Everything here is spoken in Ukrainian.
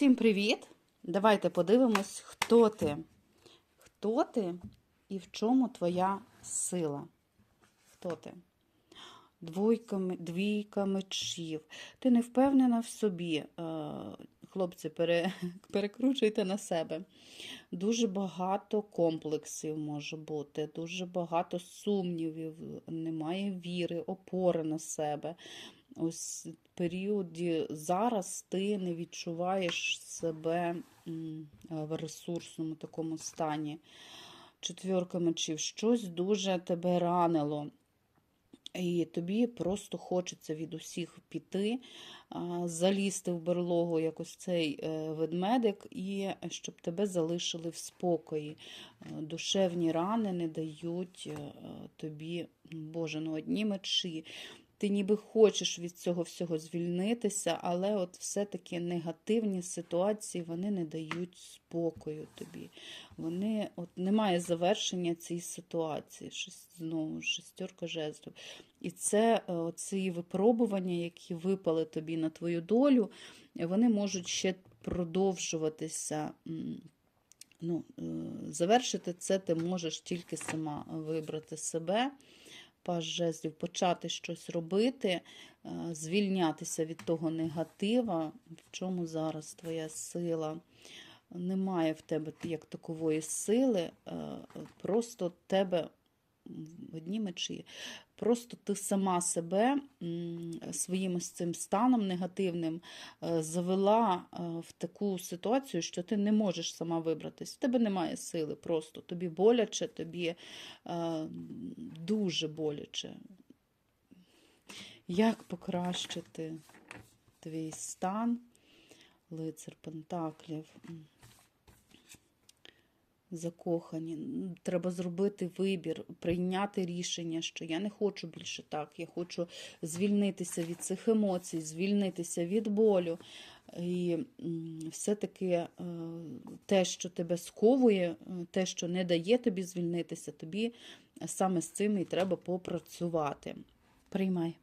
Всім привіт! Давайте подивимось, хто ти. Хто ти і в чому твоя сила? Хто ти? Двойка, двійка мечів. Ти не впевнена в собі. Е, Хлопці, пере, перекручуйте на себе. Дуже багато комплексів може бути, дуже багато сумнівів, немає віри, опори на себе. Ось періоді зараз ти не відчуваєш себе е, в ресурсному такому стані. Четвірка мечів, щось дуже тебе ранило. І тобі просто хочеться від усіх піти, залізти в берлогу, як ось цей е, ведмедик, і щоб тебе залишили в спокої. Е, Душевні рани не дають е, тобі, Боже, ну одні мечі. Ти ніби хочеш від цього всього звільнитися, але от все-таки негативні ситуації вони не дають спокою тобі. Вони от немає завершення цій ситуації. Щось знову шестерка жезлів. І це е, ці випробування, які випали тобі на твою долю, вони можуть ще продовжуватися. Ну, е, завершити це ти можеш тільки сама вибрати себе, паж жезлів, почати щось робити, е, звільнятися від того негатива, в чому зараз твоя сила. Немає в тебе як такової сили, е, просто тебе одні мечі. Просто ти сама себе своїм цим станом негативним е, завела е, в таку ситуацію, що ти не можеш сама вибратись. В тебе немає сили просто. Тобі боляче, тобі е, дуже боляче. Як покращити твій стан? Лицар Пентаклів. Закохані. Треба зробити вибір, прийняти рішення, що я не хочу більше так. Я хочу звільнитися від цих емоцій, звільнитися від болю. І все-таки е, те, що тебе сковує, е, те, що не дає тобі звільнитися, тобі саме з цим і треба попрацювати. Приймай.